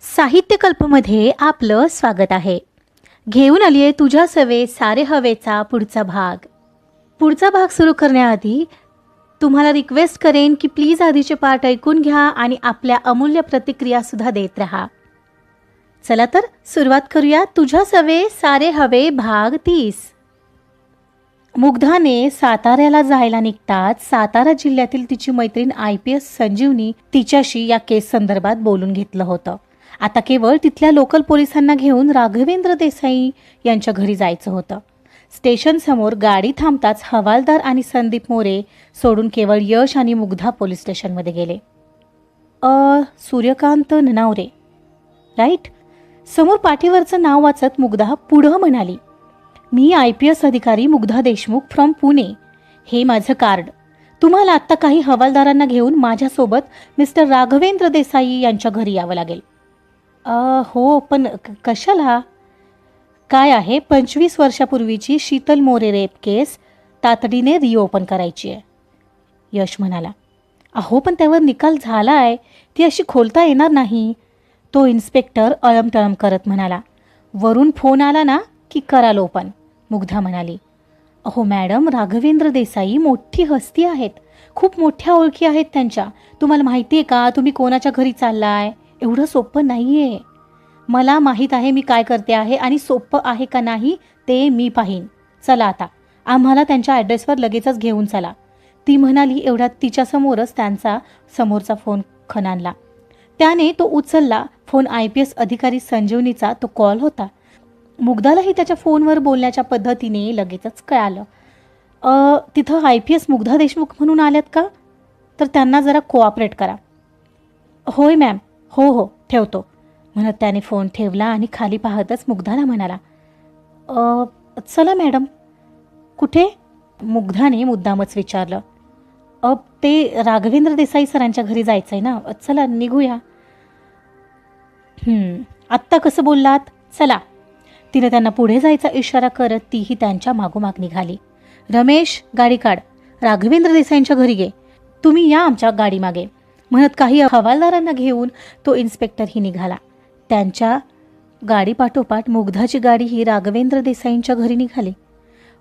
साहित्यकल्पमध्ये आपलं स्वागत आहे. घेऊन आली आहे तुझ्या सवे सारे हवेचा पुढचा भाग. पुढचा भाग सुरू करण्याआधी तुम्हाला रिक्वेस्ट करेन की प्लीज आधीचे पार्ट ऐकून घ्या आणि आपल्या अमूल्य प्रतिक्रियासुद्धा देत राहा. चला तर सुरुवात करूया तुझ्या सवे सारे हवे भाग तीस. मुग्धाने साताऱ्याला जायला निघताच सातारा जिल्ह्यातील तिची मैत्रीण आय पी एस संजीवनी तिच्याशी या केस संदर्भात बोलून घेतलं होतं. आता केवळ तिथल्या लोकल पोलिसांना घेऊन राघवेंद्र देसाई यांच्या घरी जायचं होतं. स्टेशनसमोर गाडी थांबताच हवालदार आणि संदीप मोरे सोडून केवळ यश आणि मुग्धा पोलीस स्टेशनमध्ये गेले. अ सूर्यकांत ननावरे. राईट? समोर पाठीवरचं नाव वाचत मुग्धा पुढं म्हणाली मी आय पी एस अधिकारी मुग्धा देशमुख फ्रॉम पुणे. हे माझं कार्ड. तुम्हाला आत्ता काही हवालदारांना घेऊन माझ्यासोबत मिस्टर राघवेंद्र देसाई यांच्या घरी यावं लागेल. अ, हो पण क- कशाला? काय आहे? पंचवीस वर्षापूर्वीची शीतल मोरे रेप केस तातडीने रिओपन करायची आहे. यश म्हणाला अहो पण त्यावर निकाल झाला आहे ती अशी खोलता येणार नाही. तो इन्स्पेक्टर अळमटळम करत म्हणाला वरून फोन आला ना की करा लोपन मुग्धा म्हणाली अहो मॅडम राघवेंद्र देसाई मोठी हस्ती आहेत. खूप मोठ्या ओळखी आहेत त्यांच्या. तुम्हाला माहिती आहे का? तुम्ही कोणाच्या घरी चाललाय? एवढं सोपं नाही आहे मला माहीत आहे मी काय करते आहे आणि सोपं आहे का नाही ते मी पाहीन. चला आता आम्हाला त्यांच्या ॲड्रेसवर लगेचच घेऊन चला. ती म्हणाली एवढ्यात तिच्यासमोरच त्यांचा समोरचा फोन खणानला. त्याने तो उचलला. फोन आय पी एस अधिकारी संजीवनीचा तो कॉल होता. मुग्धालाही त्याच्या फोनवर बोलण्याच्या पद्धतीने लगेचच कळालं. तिथं I P S Mugdha Deshmukh म्हणून आल्यात का? तर त्यांना जरा कोऑपरेट करा. होय मॅम हो हो ठेवतो. म्हणत त्याने फोन ठेवला आणि खाली पाहतच मुग्धाला म्हणाला चला मॅडम. कुठे? मुग्धाने मुद्दामच विचारलं. अब ते राघवेंद्र देसाई सरांच्या घरी जायचं आहे ना चला निघूया. आत्ता कसं बोललात? चला. तिने त्यांना पुढे जायचा इशारा करत तीही त्यांच्या मागोमाग निघाली. रमेश गाडी काढ. राघवेंद्र देसाईंच्या घरी गे तुम्ही या आमच्या गाडीमागे. म्हणत काही हवालदारांना घेऊन तो इन्स्पेक्टरही निघाला. त्यांच्या गाडीपाठोपाठ मुग्धाची गाडी ही राघवेंद्र देसाईंच्या घरी निघाली.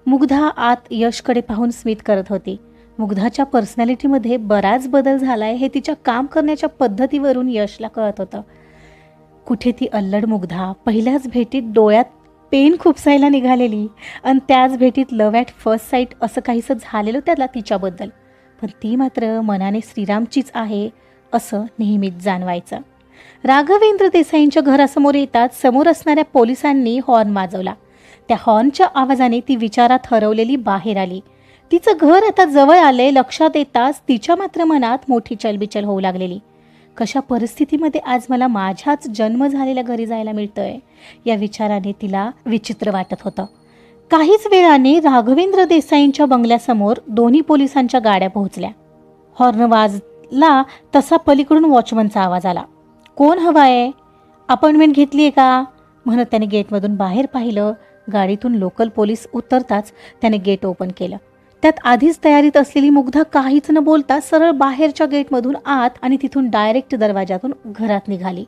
मुग्धा आत यशकडे पाहून स्मित करत होती. मुग्धाच्या पर्सनॅलिटीमध्ये बराच बदल झालाय हे तिच्या काम करण्याच्या पद्धतीवरून यशला कळत होतं. कुठे ती अल्लड मुग्धा? पहिल्याच भेटीत डोळ्यात पेन खुपसायला निघालेली आणि त्याच भेटीत लव ॲट फर्स्ट साईट असं काहीसं झालेलं त्याला तिच्याबद्दल. पण ती मात्र मनाने श्रीरामचीच आहे असं नेहमीच जाणवायचं. राघवेंद्र देसाईंच्या घरासमोर येताच समोर असणाऱ्या पोलिसांनी हॉर्न वाजवला. त्या हॉर्नच्या आवाजाने ती विचारात हरवलेली बाहेर आली. तिचं घर आता जवळ आले लक्षात येताच तिच्या मात्र मनात मोठी चलबिचल होऊ लागलेली. कशा परिस्थितीमध्ये आज मला माझ्याच जन्म झालेल्या घरी जायला मिळतंय? या विचाराने तिला विचित्र वाटत होतं. काहीच वेळाने राघवेंद्र देसाईंच्या बंगल्यासमोर दोन्ही पोलिसांच्या गाड्या पोहोचल्या. हॉर्न वाजला तसा पलीकडून वॉचमनचा आवाज आला. कोण हवा आहे अपॉइंटमेंट घेतली आहे का? म्हणत त्याने गेटमधून बाहेर पाहिलं. गाडीतून लोकल पोलीस उतरताच त्याने गेट ओपन केलं. त्यात आधीच तयारीत असलेली मुग्धा काहीच न बोलता सरळ बाहेरच्या गेटमधून आत आणि तिथून डायरेक्ट दरवाजातून घरात निघाली.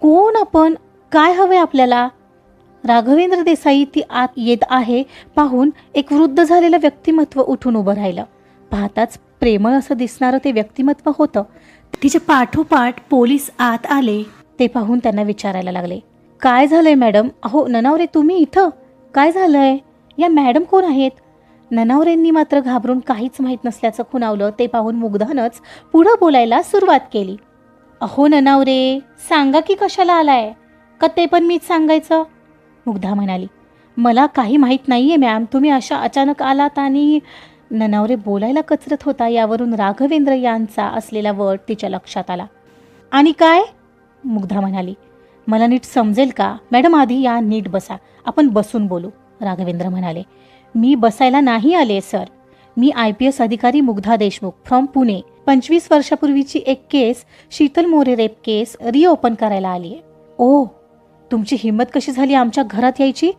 कोण आपण? काय हवंय आपल्याला? राघवेंद्र देसाई ती आत येत आहे पाहून एक वृद्ध झालेलं व्यक्तिमत्व उठून उभं राहिलं. पाहताच प्रेमळ असं दिसणारं ते व्यक्तिमत्व होतं. तिचे पाठोपाठ पोलीस आत आले. ते पाहून त्यांना विचारायला लागले काय झालंय मॅडम? अहो ननावरे तुम्ही इथं? काय झालंय? या मॅडम कोण आहेत? ननावरेंनी मात्र घाबरून काहीच माहीत नसल्याचं खुणावलं. ते पाहून मुग्धानच पुढं बोलायला सुरुवात केली. अहो ननावरे सांगा की कशाला आलाय? का ते पण मीच सांगायचं? मुग्धा म्हणाली मला काही माहीत नाही आहे मॅम. तुम्ही अशा अचानक आलात आणि ननावरे बोलायला कचरत होता. यावरून राघवेंद्र यांचा असलेला वट तिच्या लक्षात आला. आणि काय? मुग्धा म्हणाली मला नीट समजेल का? मॅडम आधी या नीट बसा. आपण बसून बोलू. राघवेंद्र म्हणाले मी बसायला नाही आले सर. मी आय पी एस अधिकारी मुग्धा देशमुख फ्रॉम पुणे. पंचवीस वर्षापूर्वीची एक case Sheetal More rape case reopen करायला आली आहे ओ तुमची हिंमत कशी झाली आमच्या घरात यायची?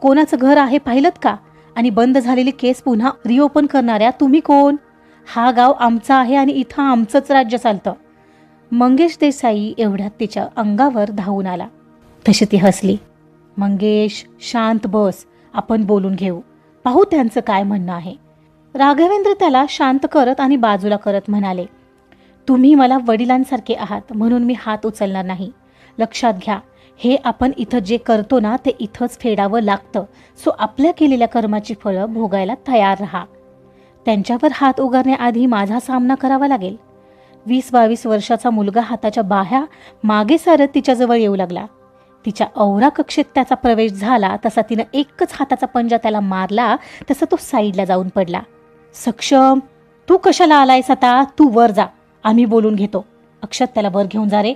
कोणाचं घर आहे पाहिलं का? आणि बंद झालेली केस पुन्हा रिओपन करणाऱ्या तुम्ही कोण? हा गाव आमचा आहे आणि इथं आमचंच राज्य चालतं. मंगेश देसाई एवढ्यात तिच्या अंगावर धावून आला. तशी ती हसली. मंगेश शांत बस आपण बोलून घेऊ. पाहू त्यांचं काय म्हणणं आहे. राघवेंद्र त्याला शांत करत आणि बाजूला करत म्हणाले तुम्ही मला वडिलांसारखे आहात म्हणून मी हात उचलणार नाही. लक्षात घ्या हे आपण इथं जे करतो ना ते इथंच फेडावं लागतं. सो आपल्या केलेल्या कर्माची फळं भोगायला तयार राहा. त्यांच्यावर हात उगारण्याआधी माझा सामना करावा लागेल. वीस बावीस वर्षाचा मुलगा हाताच्या बाह्या मागे सारत तिच्याजवळ येऊ लागला. तिच्या औरा कक्षेत त्याचा प्रवेश झाला तसा तिनं एकच हाताचा पंजा त्याला मारला तसा तो साईडला जाऊन पडला. सक्षम तू कशाला आलायस आता? तू वर जा. आम्ही बोलून घेतो. अक्षत त्याला वर घेऊन जा रे.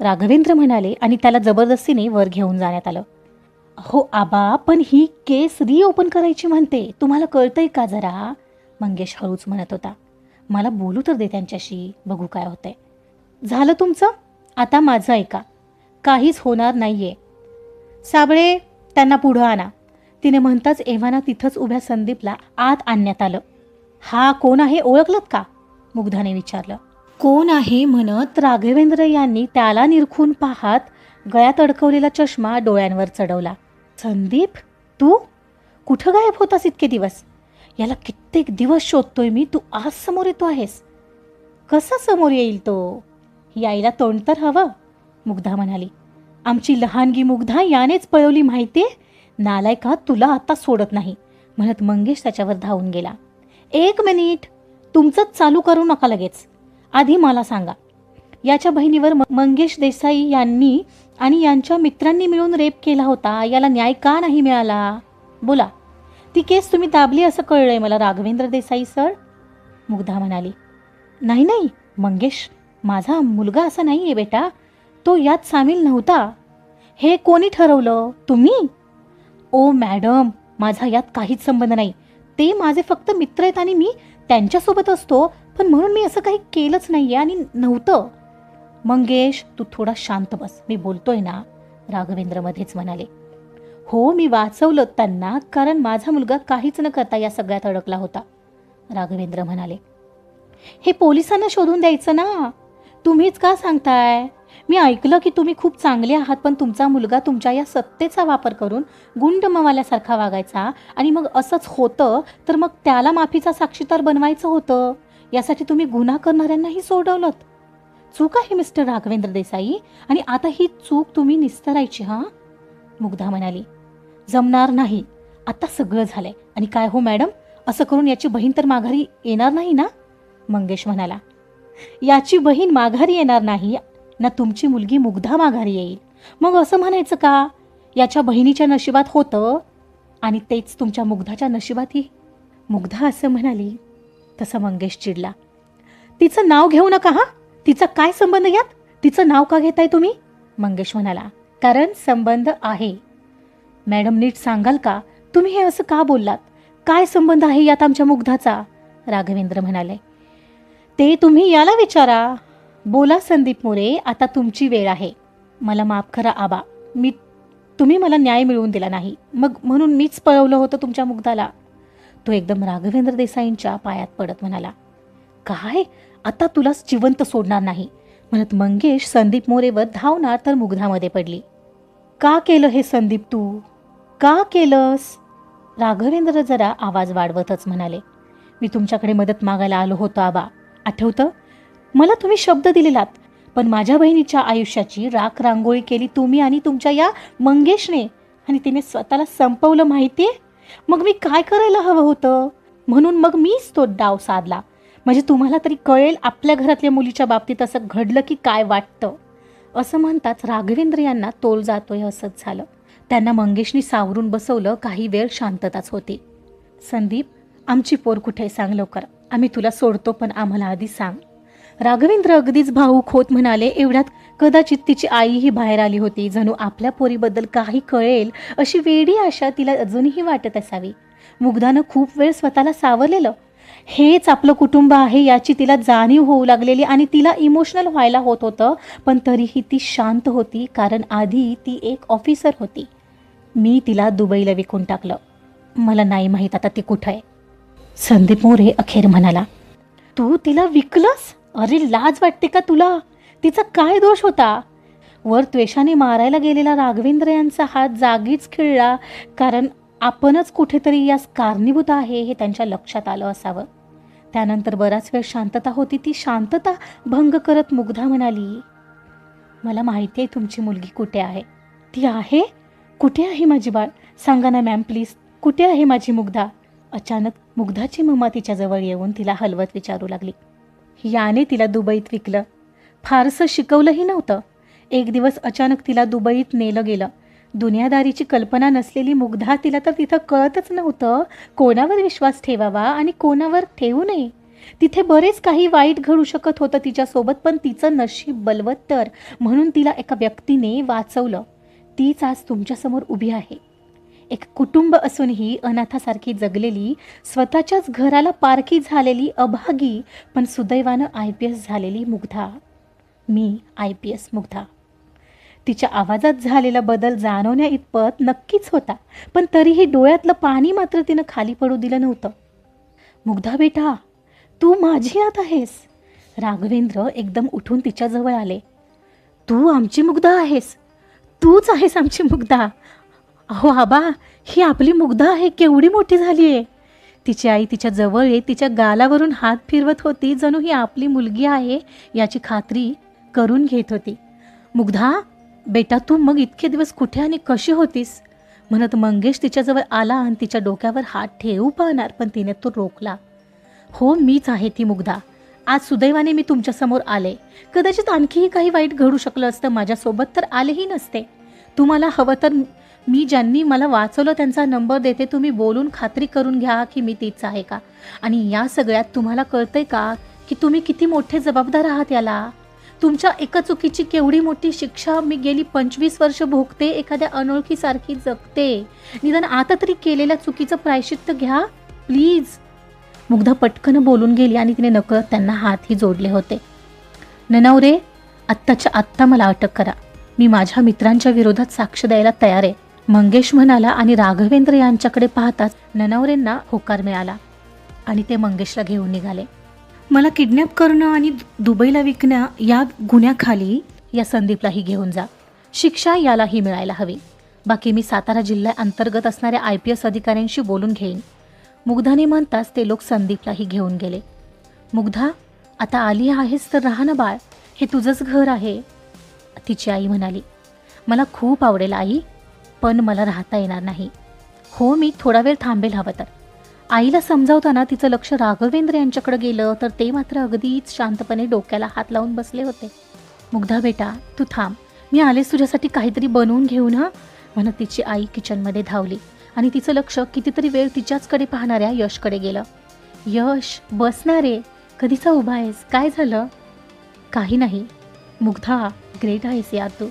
राघवेंद्र म्हणाले आणि त्याला जबरदस्तीने वर घेऊन जाण्यात आलं. हो आबा पण ही केस रिओपन करायची म्हणते. तुम्हाला कळतंय का जरा? मंगेश हळूच म्हणत होता. मला बोलू तर दे त्यांच्याशी. बघू काय होतंय. झालं तुमचं? आता माझं ऐका. काहीच होणार नाहीये. साबळे त्यांना पुढं आणा. तिने म्हणताच एव्हाना तिथंच उभ्या संदीपला आत आणण्यात आलं. हा कोण आहे? ओळखलत का? मुग्धाने विचारलं. कोण आहे म्हणत राघवेंद्र यांनी त्याला निरखून पाहत गळ्यात अडकवलेला चष्मा डोळ्यांवर चढवला. संदीप तू? कुठं गायब होतास इतके दिवस? याला कित्येक दिवस शोधतोय मी तू आज समोर येतो आहेस. कसा समोर येईल तो? यायला तोंड तर हवं मुग्धा म्हणाली. आमची लहानगी मुग्धा यानेच पळवली माहिती नालायका तुला आता सोडत नाही म्हणत मंगेश त्याच्यावर धावून गेला. एक मिनिट तुमचंच चालू करू नका लगेच. आधी मला सांगा. याच्या बहिणीवर मंगेश देसाई यांनी आणि यांच्या मित्रांनी मिळून रेप केला होता याला न्याय का नाही मिळाला? बोला. ती केस तुम्ही दाबली असं कळलंय मला राघवेंद्र देसाई सर. मुग्धा म्हणाली. नाही नाही मंगेश माझा मुलगा असा नाही आहे बेटा. तो यात सामील नव्हता. हे कोणी ठरवलं? तुम्ही? ओ मॅडम माझा यात काहीच संबंध नाही. ते माझे फक्त मित्र आहेत आणि मी त्यांच्यासोबत असतो पण म्हणून मी असं काही केलंच नाही आहे आणि नव्हतं. मंगेश तू थोडा शांत बस. मी बोलतोय ना? राघवेंद्र मध्येच म्हणाले. हो मी वाचवलं त्यांना कारण माझा मुलगा काहीच न करता या सगळ्यात अडकला होता. राघवेंद्र म्हणाले. हे पोलिसांना शोधून द्यायचं ना? तुम्हीच का सांगताय? मी ऐकलं की तुम्ही खूप चांगले आहात पण तुमचा मुलगा तुमच्या या सत्तेचा वापर करून गुंड मवाल्यासारखा वागायचा आणि मग असंच होतं तर मग त्याला माफीचा साक्षीदार बनवायचं होतं. यासाठी तुम्ही गुन्हा करणाऱ्यांनाही सोडवलं चूक आहे मिस्टर राघवेंद्र देसाई. आणि आता ही चूक तुम्ही निस्तरायची हां? मुग्धा म्हणाली. जमणार नाही. आता सगळं झालंय. आणि काय हो मॅडम? असं करून याची बहीण तर माघारी येणार नाही ना? मंगेश म्हणाला. याची बहीण माघारी येणार नाही ना तुमची मुलगी मुग्धा माघारी येईल. मग असं म्हणायचं का? याच्या बहिणीच्या नशिबात होतं आणि तेच तुमच्या मुग्धाच्या नशिबातही. मुग्धा असं म्हणाली तसं मंगेश चिडला. तिचं नाव घेऊ नका हा? तिचा काय संबंध यात? तिचं नाव का घेताय तुम्ही? मंगेश म्हणाला कारण संबंध आहे. मॅडम नीट सांगाल का? तुम्ही हे असं का बोललात? काय संबंध आहे यात आमच्या मुग्धाचा? राघवेंद्र म्हणाले ते तुम्ही याला विचारा. बोला संदीप मोरे आता तुमची वेळ आहे. मला माफ करा आबा. मी तुम्ही मला न्याय मिळवून दिला नाही. मग म्हणून मीच पळवलं होतं तुमच्या मुग्धाला. तो एकदम राघवेंद्र देसाईंच्या पायात पडत म्हणाला काय? आता तुलाच जिवंत सोडणार नाही. म्हणत मंगेश संदीप मोरेवर धावणार तर मुग्धामध्ये पडली. का केलं हे संदीप तू? का केलंस? राघवेंद्र जरा आवाज वाढवतच म्हणाले मी तुमच्याकडे मदत मागायला आलो होतो आबा. आठवतं? मला तुम्ही शब्द दिलेलात पण माझ्या बहिणीच्या आयुष्याची राख रांगोळी केली तुम्ही आणि तुमच्या या मंगेशने आणि तिने स्वतःला संपवलं माहितीये? मग मी काय करायला हवं होतं? म्हणून मग मीच तो डाव साधला. म्हणजे तुम्हाला तरी कळेल आपल्या घरातल्या मुलीच्या बाबतीत असं घडलं की काय वाटतं. असं म्हणताच राघवेंद्र यांना तोल जातोय असंच झालं. त्यांना मंगेशनी सावरून बसवलं काही वेळ शांतताच होती. संदीप आमची पोर कुठे सांग लवकर. आम्ही तुला सोडतो पण आम्हाला आधी सांग. राघवेंद्र अगदीच भाऊक होत म्हणाले एवढ्यात कदाचित तिची आईही बाहेर आली होती. जणू आपल्या पोरीबद्दल काही कळेल अशी वेडी आशा तिला अजूनही वाटत असावी. मुग्धानं खूप वेळ स्वतःला सावरलेलं. हेच आपलं कुटुंब आहे याची तिला जाणीव होऊ लागलेली आणि तिला इमोशनल व्हायला होत होतं. पण तरीही ती शांत होती कारण आधी ती एक ऑफिसर होती. मी तिला दुबईला विकून टाकलं. मला नाही माहीत आता ती कुठं आहे. संदीप मोरे अखेर म्हणाला तू तिला विकलंस? अरे लाज वाटते का तुला? तिचा काय दोष होता? वर त्वेषाने मारायला गेलेला राघवेंद्र यांचा हात जागीच खिळला कारण आपणच कुठेतरी यास कारणीभूत आहे हे त्यांच्या लक्षात आलं असावं. त्यानंतर बराच वेळ शांतता होती ती शांतता भंग करत मुग्धा म्हणाली मला माहिती आहे तुमची मुलगी कुठे आहे. ती आहे? कुठे आहे माझी बाळ? सांगा ना मॅम प्लीज. कुठे आहे माझी मुग्धा? अचानक मुग्धाची मम्मा तिच्याजवळ येऊन तिला हलवत विचारू लागली. याने तिला दुबईत विकलं. फारसं शिकवलंही नव्हतं. एक दिवस अचानक तिला दुबईत नेलं गेलं. दुनियादारीची कल्पना नसलेली मुग्धा तिला तर तिथं कळतच नव्हतं. कोणावर विश्वास ठेवावा आणि कोणावर ठेवू नये? तिथे बरेच काही वाईट घडू शकत होतं तिच्यासोबत पण तिचं नशीब बलवत्तर म्हणून तिला एका व्यक्तीने वाचवलं. तीच आज तुमच्यासमोर उभी आहे. एक कुटुंब असूनही अनाथासारखी जगलेली स्वतःच्याच घराला पारखी झालेली अभागी पण सुदैवानं आय पी एस झालेली मुग्धा. मी आय पी एस मुग्धा. तिच्या आवाजात झालेला बदल जाणवण्या इतपत नक्कीच होता पण तरीही डोळ्यातलं पाणी मात्र तिनं खाली पडू दिलं नव्हतं. मुग्धा बेटा तू माझी आत आहेस. राघवेंद्र एकदम उठून तिच्याजवळ आले. तू आमची मुग्धा आहेस. तूच आहेस आमची मुग्धा. अहो आबा ही आपली मुग्धा आहे केवढी मोठी झाली आहे. तिची आई तिच्या जवळ येत तिच्या गालावरून हात फिरवत होती जणू ही आपली मुलगी आहे याची खात्री करून घेत होती. मुग्धा बेटा तू मग इतके दिवस कुठे आणि कशी होतीस? म्हणत मंगेश तिच्याजवळ आला आणि तिच्या डोक्यावर हात ठेवू पाहणार पण तिने तो रोखला. हो मीच आहे ती मुग्धा. आज सुदैवाने मी तुमच्यासमोर आले. कदाचित आणखीही काही वाईट घडू शकलं असतं माझ्यासोबत तर आलेही नसते. तुम्हाला हवं तर मी ज्यांनी मला वाचवलं त्यांचा नंबर देते तुम्ही बोलून खात्री करून घ्या की मी तीच आहे का? आणि या सगळ्यात तुम्हाला कळतंय का की तुम्ही किती मोठे जबाबदार आहात याला? तुमच्या एका चुकीची केवढी मोठी शिक्षा मी गेली पंचवीस वर्ष भोगते एखाद्या अनोळखीसारखी जगते. निदान आता तरी केलेल्या चुकीचं प्रायश्चित्त घ्या प्लीज. मुग्धा पटकन बोलून गेली आणि तिने नकळत त्यांना हातही जोडले होते. ननवरे आत्ताच्या आत्ता मला अटक करा. मी माझ्या मित्रांच्या विरोधात साक्ष द्यायला तयार आहे. मंगेश म्हणाला आणि राघवेंद्र यांच्याकडे पाहताच ननवरेंना होकार मिळाला आणि ते मंगेशला घेऊन निघाले. मला किडनॅप करणं आणि दुबईला विकणं या गुन्ह्याखाली या संदीपलाही घेऊन जा. शिक्षा यालाही मिळायला हवी. बाकी मी सातारा जिल्ह्या अंतर्गत असणाऱ्या आय पी एस अधिकाऱ्यांशी बोलून घेईन. मुग्धाने म्हणताच ते लोक संदीपलाही घेऊन गेले. मुग्धा आता आली आहेस तर राहा ना बाळ. हे तुझंच घर आहे. तिची आई म्हणाली. मला खूप आवडेल आई. पण मला राहता येणार नाही. हो मी थोडा वेळ थांबेल हवं तर. आईला समजावताना तिचं लक्ष राघवेंद्र यांच्याकडे गेलं तर ते मात्र अगदीच शांतपणे डोक्याला हात लावून बसले होते. मुग्धा बेटा तू थांब. मी आलेस तुझ्यासाठी काहीतरी बनवून घेऊन हां? म्हणत तिची आई किचनमध्ये धावली आणि तिचं लक्ष कितीतरी वेळ तिच्याचकडे पाहणाऱ्या यशकडे गेलं. यश बसणार रे कधीचा उभा आहेस? काय झालं? काही नाही. मुग्धा ग्रेट आहेस यार तू.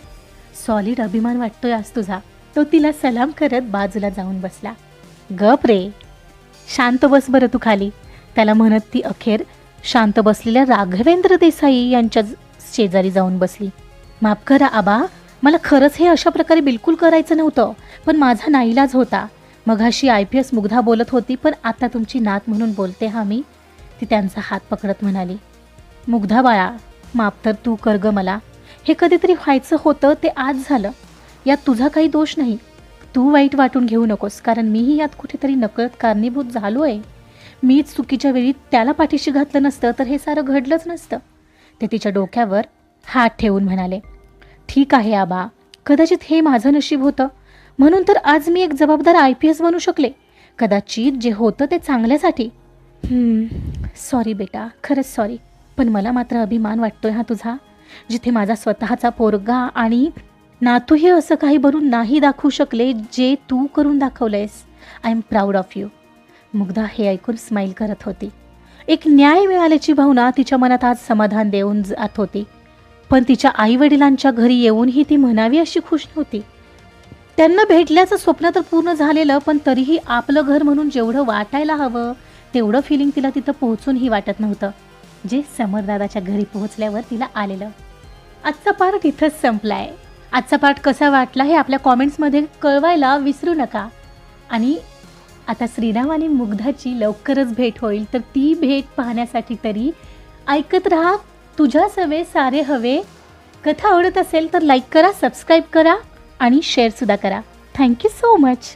सॉलिड अभिमान वाटतोय आज तुझा. तो तिला सलाम करत बाजूला जाऊन बसला. गप रे. शांत बस बरं तू खाली. त्याला म्हणत ती अखेर शांत बसलेल्या राघवेंद्र देसाई यांच्या शेजारी जाऊन बसली. माफ करा आबा मला खरंच हे अशा प्रकारे बिलकुल करायचं नव्हतं पण माझा नाईलाज होता. मघाशी आय पी एस मुग्धा बोलत होती पण आता तुमची नात म्हणून बोलते हा मी. ती त्यांचा हात पकडत म्हणाली. मुग्धा बाळा माफ तर तू कर ग मला. हे कधीतरी व्हायचं होतं ते आज झालं. यात तुझा काही दोष नाही. तू वाईट वाटून घेऊ नकोस कारण मीही यात कुठेतरी नकळत कारणीभूत झालो आहे मीच चुकीच्या वेळी त्याला पाठीशी घातलं नसतं तर हे सारं घडलंच नसतं. ते तिच्या डोक्यावर हात ठेवून म्हणाले ठीक आहे आबा कदाचित हे माझं नशीब होतं. म्हणून तर आज मी एक जबाबदार आय पी एस बनू शकले. कदाचित जे होतं ते चांगल्यासाठी. सॉरी बेटा खरंच सॉरी पण मला मात्र अभिमान वाटतोय हा तुझा जिथे माझा स्वतःचा पोरगा आणि नातूही असं काही भरून नाही दाखवू शकले जे तू करून दाखवलंयस. I am proud of you Mugdha हे ऐकून स्माईल करत होती. एक न्याय मिळाल्याची भावना तिच्या मनात आज समाधान देऊन जात होती. पण तिच्या आईवडिलांच्या घरी येऊनही ती म्हणावी अशी खुश नव्हती. त्यांना भेटल्याचं स्वप्न तर पूर्ण झालेलं पण तरीही आपलं घर म्हणून जेवढं वाटायला हवं तेवढं फिलिंग तिला तिथं पोहोचूनही वाटत नव्हतं. जे समरदादाच्या घरी पोहोचल्यावर तिला आलेलं. आजचा पार्ट इथंच संपलाय. आजचा पाठ कसा वाटला हे आपल्या कॉमेंट्समध्ये कळवायला विसरू नका. आणि आता श्रीराम आणि मुग्धाची लवकरच भेट होईल तर ती भेट पाहण्यासाठी तरी ऐकत राहा. तुझ्या सवे सारे हवे. कथा आवडत असेल तर लाईक करा सबस्क्राईब करा आणि शेअरसुद्धा करा. Thank you so much